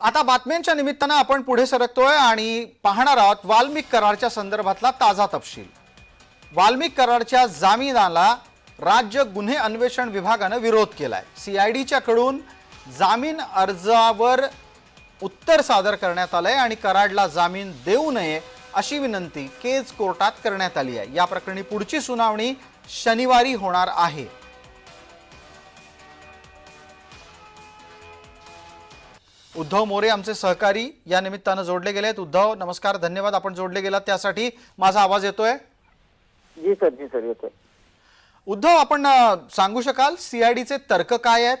आता बातम्यांच्या निमित्तानं आपण पुढे सरकतोय आणि पाहणार आहोत वाल्मिक करारच्या संदर्भातला ताजा तपशील. वाल्मिक करारच्या जामिनाला राज्य गुन्हे अन्वेषण विभागानं विरोध केलाय. सीआयडीच्या कडून जामीन अर्जावर उत्तर सादर करण्यात आलंय आणि कराडला जामीन देऊ नये अशी विनंती केज कोर्टात करण्यात आली आहे. या प्रकरणी पुढची सुनावणी शनिवारी होणार आहे. उद्धव मोरे आमचे सहकारी या निमित्तानं जोडले गेले आहेत. उद्धव नमस्कार धन्यवाद. आपण जोडले गेलात त्यासाठी माझा आवाज येतोय? जी सर जी सर येतोय. उद्धव आपण सांगू शकाल? सीआयडीचे तर्क काय आहेत?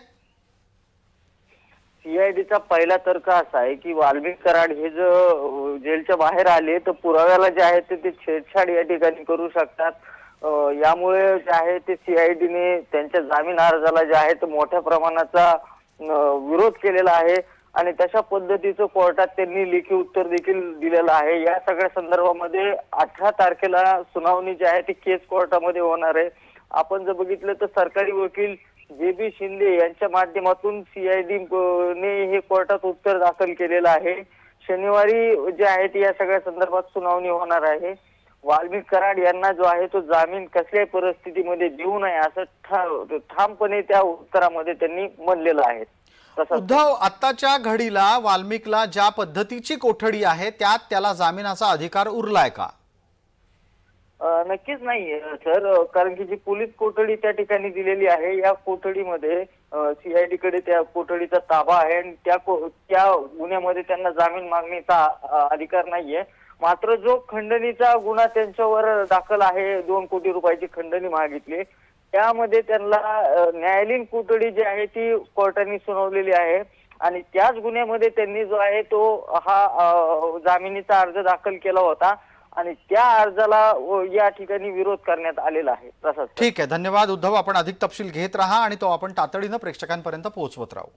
सीआयडीचा पहिला तर्क असा आहे की वाल्मिक कराड हे जो अ, जेलच्या बाहेर आले तर पुराव्याला जे आहे ते ते छेडछाड या ठिकाणी करू शकतात. यामुळे जे आहे ते सीआयडीने त्यांच्या जामीन अर्जाला जे आहे ते मोठ्या प्रमाणाचा विरोध केलेला आहे. आणि तशा पद्धतीचं कोर्टात त्यांनी लेखी उत्तर देखील दिलेलं आहे. या सगळ्या संदर्भामध्ये अठरा तारखेला सुनावणी जी आहे ती केस कोर्टामध्ये होणार आहे. आपण जर बघितलं तर सरकारी वकील जे बी शिंदे यांच्या माध्यमातून सीआयडी ने हे कोर्टात उत्तर दाखल केलेलं आहे. शनिवारी जे आहे ते या सगळ्या संदर्भात सुनावणी होणार आहे. वाल्मिक कराड यांना जो आहे तो जामीन कसल्याही परिस्थितीमध्ये देऊ नये असं ठा- ठामपणे त्या उत्तरामध्ये त्यांनी म्हणलेलं आहे. उद्धव आत्ताच्या घडीला वाल्मिकला ज्या पद्धतीची कोठडी आहे त्यात त्याला जामिनाचा अधिकार उरलाय का? नक्कीच नाही सर. कारण की जी पोलीस कोठडी त्या ठिकाणी दिलेली आहे या कोठडीमध्ये सीआयडी कडे त्या कोठडीचा ताबा आहे आणि त्या त्या गुन्ह्यामध्ये त्यांना जामीन मागणीचा अधिकार नाहीये. मात्र जो खंडणीचा गुन्हा त्यांच्यावर दाखल आहे दोन कोटी रुपयाची खंडणी मागितली त्यामध्ये त्यांना न्यायालयीन कोठडी जी आहे ती कोर्टाने सुनावलेली आहे. आणि त्याच गुन्ह्यामध्ये त्यांनी जो आहे तो हा जामिनीचा अर्ज दाखल केला होता. आणि त्या अर्जाला या ठिकाणी विरोध करण्यात आलेला आहे. तसंच. ठीक आहे. धन्यवाद उद्धव. आपण अधिक तपशील घेत राहा आणि तो आपण तातडीनं प्रेक्षकांपर्यंत पोहोचवत राहू.